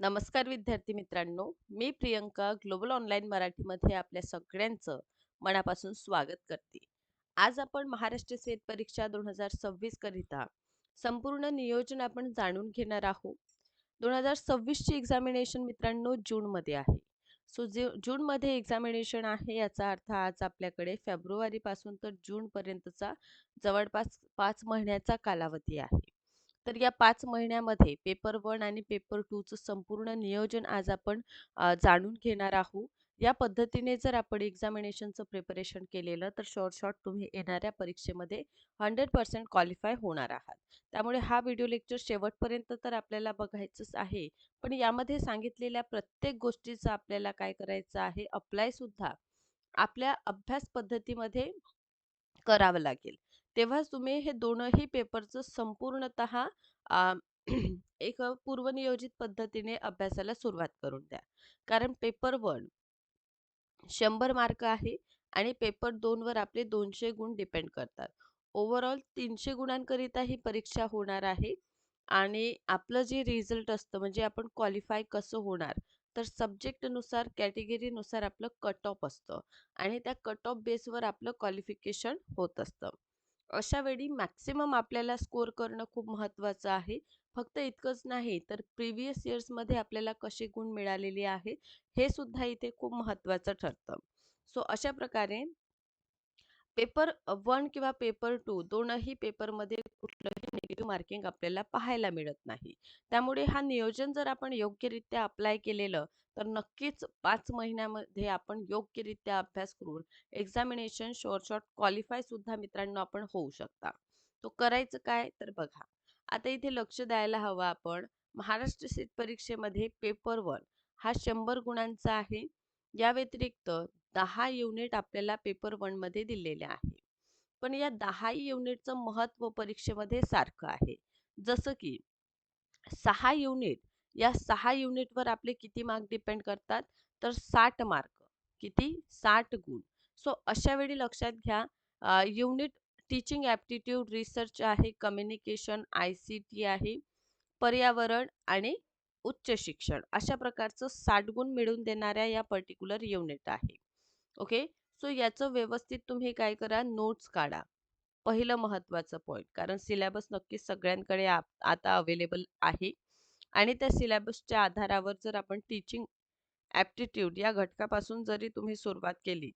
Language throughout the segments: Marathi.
नमस्कार विद्यार्थी मित्रांनो मी प्रियंका ग्लोबल ऑनलाईन मराठीमध्ये आपल्या सगळ्यांचं मनापासून स्वागत करते. आज आपण महाराष्ट्र सेट परीक्षा दोन हजार सव्वीस करिता संपूर्ण नियोजन आपण जाणून घेणार आहोत. दोन हजार सव्वीसची एक्झामिनेशन मित्रांनो जूनमध्ये आहे. सो जे जूनमध्ये एक्झामिनेशन आहे याचा अर्थ आज आपल्याकडे फेब्रुवारीपासून तर जूनपर्यंतचा जवळपास पाच महिन्याचा कालावधी आहे. तर या पाच महिन्यामध्ये पेपर वन आणि पेपर टूचं संपूर्ण नियोजन आज आपण जाणून घेणार आहोत. या पद्धतीने जर आपण एक्झामिनेशनचं प्रिपरेशन केलेलं तर शॉर्ट शॉर्ट तुम्ही येणाऱ्या परीक्षेमध्ये हंड्रेड पर्सेंट क्वालिफाय होणार आहात. त्यामुळे हा व्हिडिओ लेक्चर शेवटपर्यंत तर आपल्याला बघायचंच आहे. पण यामध्ये सांगितलेल्या प्रत्येक गोष्टीचं आपल्याला काय करायचं आहे अप्लाय सुद्धा आपल्या अभ्यास पद्धतीमध्ये करावं लागेल. तेव्हाच तुम्ही हे दोनही पेपरचं संपूर्णतः एक पूर्वनियोजित पद्धतीने अभ्यासाला सुरुवात करून द्या. कारण पेपर वन शंभर मार्क आहे आणि पेपर दोन वर आपले दोनशे गुण डिपेंड करतात. ओव्हरऑल तीनशे गुणांकरिता ही परीक्षा होणार आहे आणि आपलं जे रिझल्ट असतं म्हणजे आपण क्वालिफाय कसं होणार तर सब्जेक्टनुसार कॅटेगरीनुसार आपलं कट ऑफ असतं आणि त्या कट ऑफ बेसवर आपलं क्वालिफिकेशन होत असतं. अशा वेळी मॅक्सिमम आपल्याला स्कोर करणं खूप महत्त्वाचं आहे. फक्त इतकंच नाही तर प्रिव्हियस इयर्समध्ये आपल्याला कसे गुण मिळालेले आहे हे सुद्धा इथे खूप महत्त्वाचं ठरतं. सो अशा प्रकारे पेपर वन किंवा पेपर टू दोनही पेपरमध्ये कुठलंही निगेटिव्ह मार्किंग आपल्याला पाहायला मिळत नाही. त्यामुळे हा नियोजन जर आपण योग्यरित्या अप्लाय केलेलं तर नक्कीच पाच महिन्यामध्ये आपण योग्यरित्या अभ्यास करून एक्झामिनेशन शॉर्ट शॉर्ट क्वालिफाय सुद्धा मित्रांनो आपण होऊ शकता. तो करायचं काय तर बघा. आता इथे लक्ष द्यायला हवं आपण. महाराष्ट्र सीट परीक्षेमध्ये पेपर वन हा शंभर गुणांचा आहे. या व्यतिरिक्त दहा युनिट आपल्याला पेपर वनमध्ये दिलेले आहे. पण या दहा युनिटचं महत्त्व परीक्षेमध्ये सारखं आहे. जसं की सहा युनिट या सहा युनिटवर आपले किती मार्क डिपेंड करतात? तर साठ मार्क. किती? साठ गुण. सो अशा वेळी लक्षात घ्या युनिट टीचिंग ॲप्टिट्यूड रिसर्च आहे कम्युनिकेशन आय सी टी आहे पर्यावरण आणि उच्च शिक्षण. अशा प्रकारचं साठ गुण मिळवून देणाऱ्या या पर्टिक्युलर युनिट आहे. ओके? सो याचं व्यवस्थित तुम्ही काय करा नोट्स काढा. पहिलं महत्त्वाचं पॉईंट कारण सिलेबस नक्कीच सगळ्यांकडे आता अवेलेबल आहे. आणि त्या सिलेबसच्या आधारावर जर आपण टीचिंग ॲप्टिट्यूड या घटकापासून जरी तुम्ही सुरुवात केली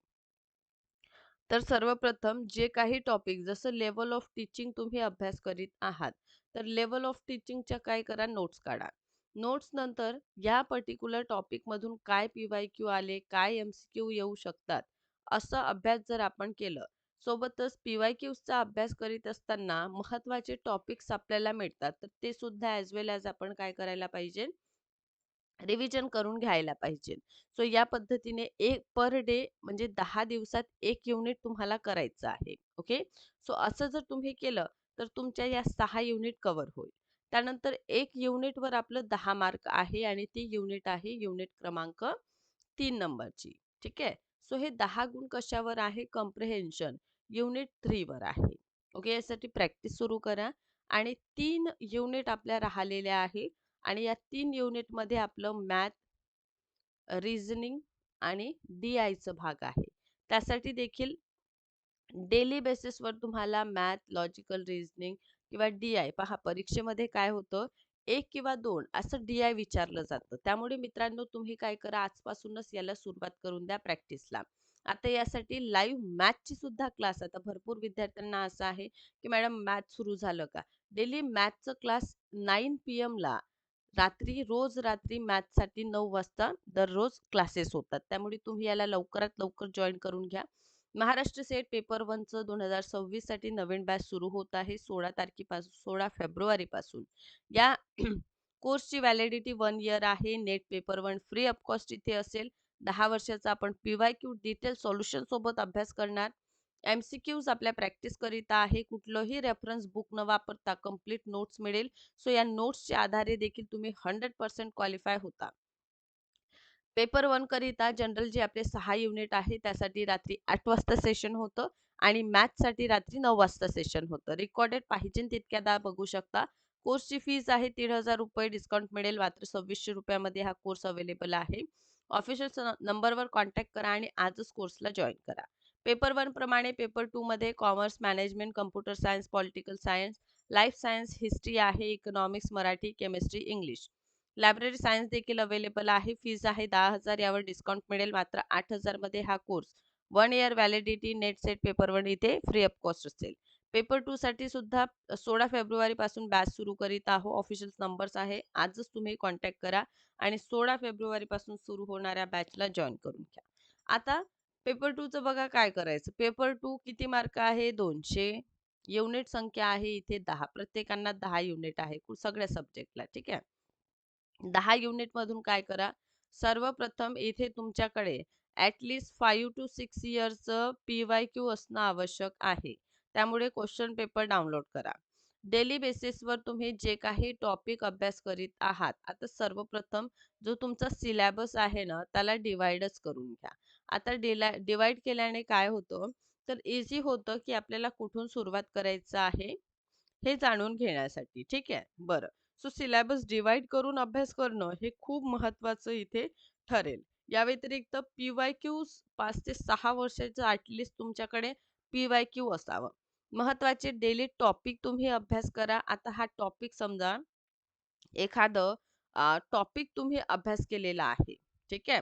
तर सर्वप्रथम जे काही टॉपिक जसं लेवल ऑफ टीचिंग तुम्ही अभ्यास करीत आहात तर लेवल ऑफ टीचिंगच्या काय करा नोट्स काढा. नोट्स नंतर या पर्टिक्युलर टॉपिकमधून काय पी वाय क्यू आले काय एम सी क्यू येऊ शकतात असा अभ्यास जर आपण केलं सोबतच पी वाय क्यूजचा अभ्यास करीत असताना महत्त्वाचे टॉपिक्स आपल्याला मिळतात. तर ते सुद्धा ॲज वेल ॲज आपण काय करायला पाहिजे? रिव्हिजन करून घ्यायला पाहिजे. सो या पद्धतीने एक पर डे म्हणजे दहा दिवसात एक युनिट तुम्हाला करायचं आहे. ओके? सो असं जर तुम्ही केलं तर तुमच्या या सहा युनिट कव्हर होईल. त्यानंतर एक युनिटवर आपलं दहा मार्क आहे आणि ती युनिट आहे युनिट क्रमांक तीन नंबरची. ठीक आहे? सो हे दहा गुण कशावर आहे? कम्प्रिहेन्शन युनिट थ्रीवर आहे. ओके यासाठी प्रॅक्टिस सुरू करा. आणि तीन युनिट आपल्या राहिलेल्या आहे. आणि या तीन युनिटमध्ये आपलं मॅथ रिझनिंग आणि डी आयचं भाग आहे. त्यासाठी देखील डेली बेसिसवर तुम्हाला मॅथ लॉजिकल रिझनिंग किंवा डी आय पहा परीक्षेमध्ये काय होतं? एक किंवा दोन असं डी आय विचारलं जातं. त्यामुळे मित्रांनो तुम्ही काय करा आजपासूनच याला सुरुवात करून द्या प्रॅक्टिसला. आता यासाठी लाईव्ह मॅथची सुद्धा क्लास आता भरपूर विद्यार्थ्यांना असं आहे की मॅडम मॅथ सुरू झालं का? डेली मॅथचं क्लास नाईन पी एमला रात्री रोज रात्री मॅथसाठी नऊ वाजता दररोज क्लासेस होतात. त्यामुळे तुम्ही याला लवकरात लवकर जॉईन करून घ्या. महाराष्ट्र सेट पेपर वनचं दोन हजार सव्वीससाठी नवीन बॅच सुरू होत आहे सोळा तारखेपासून सोळा फेब्रुवारीपासून. या कोर्सची व्हॅलिडिटी वन इयर आहे NET paper one free off cost इथे असेल. दहा वर्षाचा आपण P Y Q detail solution सोबत अभ्यास करणार. एम सी क्यूज आपल्या प्रॅक्टिस करीता आहे कुठलंही रेफरन्स बुक न वापरता कंप्लीट नोट्स मिळेल. सो या नोट्सच्या आधारे देखील तुम्ही हंड्रेड पर्सेंट क्वालिफाय होता. पेपर वनकरिता जनरल जे आपले सहा युनिट आहे त्यासाठी रात्री आठ वाजता सेशन होतं आणि मॅथसाठी रात्री नऊ वाजता सेशन होतं. रेकॉर्डेड पाहिजे तितक्यादा बघू शकता. कोर्सची फीज आहे तीन हजार रुपये डिस्काउंट मिळेल मात्र सव्वीसशे रुपयामध्ये हा कोर्स अवेलेबल आहे. ऑफिशियल नंबरवर कॉन्टॅक्ट करा आणि आजच कोर्सला जॉईन करा. पेपर वन प्रमाणे पेपर टू मध्ये commerce management computer science political science life science history आहे economics Marathi chemistry English library science देखील अवेलेबल आहे. फीज आहे दहा हजार यावर डिस्काउंट मिळेल. मात्र आठ हजारमध्ये हा course one year validity NET SET paper one इथे फ्री ऑफ कॉस्ट असेल. पेपर टू साठी सुद्धा सोळा फेब्रुवारी पासून बॅच सुरू करीत आहो. ऑफिशियल नंबर्स आहे. आजच तुम्ही कॉन्टॅक्ट करा आणि सोळा फेब्रुवारी पासून सुरू होणाऱ्या बॅचला जॉईन करून घ्या. आता पेपर टूचं बघा काय करायचं. पेपर टू किती मार्क आहे? दोनशे. युनिट संख्या आहे इथे दहा. प्रत्येकांना दहा युनिट आहे. सगळ्या सब्जेक्टला. ठीक आहे? दहा युनिट मधून काय करा? सर्वप्रथम इथे तुमच्याकडे at least five to six इयर्सचं P Y Q असणं आवश्यक आहे. त्यामुळे क्वेश्चन पेपर डाउनलोड करा. डेली बेसिसवर तुम्ही जे काही टॉपिक अभ्यास करीत आहात आता सर्वप्रथम जो तुमचा सिलॅबस आहे ना त्याला डिवाइडच करून घ्या. आता डिला डिवाइड केल्याने काय होतं? तर इझी होतं की आपल्याला कुठून सुरुवात करायचं आहे हे जाणून घेण्यासाठी ठीक आहे? बरं. सो सिलॅबस डिवाइड करून अभ्यास करणं हे खूप महत्वाचं इथे ठरेल. या व्यतिरिक्त पी वाय क्यू पाच ते सहा वर्षाचं ॲटलिस्ट तुमच्याकडे पी वाय क्यू असावं. महत्त्वाचे डेली टॉपिक तुम्ही अभ्यास करा. आता हा टॉपिक समजा एखादं टॉपिक तुम्ही अभ्यास केलेला आहे ठीक आहे?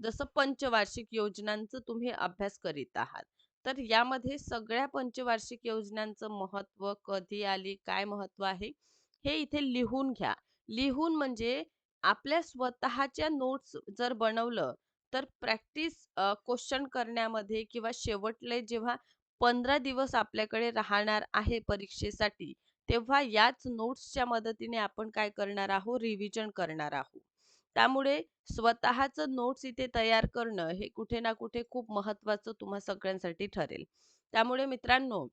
जसं पंचवार्षिक योजनांचं तुम्ही अभ्यास करीत आहात. तर यामध्ये सगळ्या पंचवार्षिक योजनांचं महत्त्व कधी आली काय महत्त्व आहे? हे इथे लिहून घ्या. लिहून म्हणजे आपल्या स्वतःच्या नोट्स जर बनवलं तर प्रॅक्टिस क्वेश्चन करण्यामध्ये किंवा शेवटले जेव्हा पंधरा दिवस आपल्याकडे राहणार आहे परीक्षेसाठी तेव्हा याच नोट्सच्या मदतीने आपण काय करणार आहोत? रिव्हिजन करणार आहोत. त्यामुळे स्वतःचं नोट्स इथे तयार करणं हे कुठे ना कुठे खूप महत्वाचं तुम्हा सगळ्यांसाठी ठरेल. त्यामुळे मित्रांनो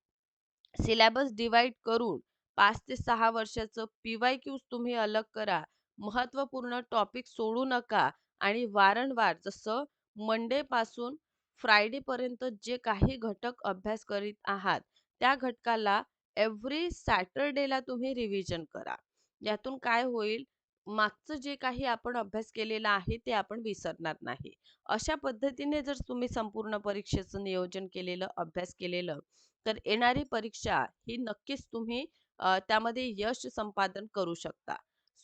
सिलेबस डिवाइड करून पाच ते सहा वर्षाचं पी वाय क्यूज तुम्ही अलग करा. महत्त्वपूर्ण टॉपिक सोडू नका आणि वारंवार जसं मंडे पासून फ्रायडे पर्यंत जे काही घटक अभ्यास करीत आहात त्या घटकाला एव्हरी सॅटरडेला तुम्ही रिव्हिजन करा. यातून काय होईल? मागचं जे काही आपण अभ्यास केलेला आहे ते आपण विसरणार नाही. अशा पद्धतीने जर तुम्ही संपूर्ण परीक्षेचं नियोजन केलेलं अभ्यास केलेलं तर येणारी परीक्षा ही नक्कीच तुम्ही त्यामध्ये यश संपादन करू शकता.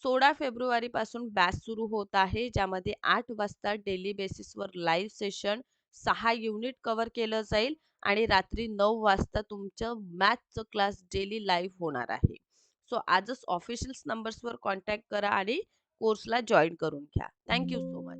सोळा फेब्रुवारी पासून बॅच सुरू होत आहे ज्यामध्ये आठ वाजता डेली बेसिसवर लाईव्ह सेशन सहा युनिट कव्हर केलं जाईल आणि रात्री नऊ वाजता तुमचं मॅथचं क्लास डेली लाईव्ह होणार आहे. सो आजच ऑफिशियल नंबर्सवर कॉन्टॅक्ट करा आणि कोर्सला जॉईन करून घ्या. Thank you so much.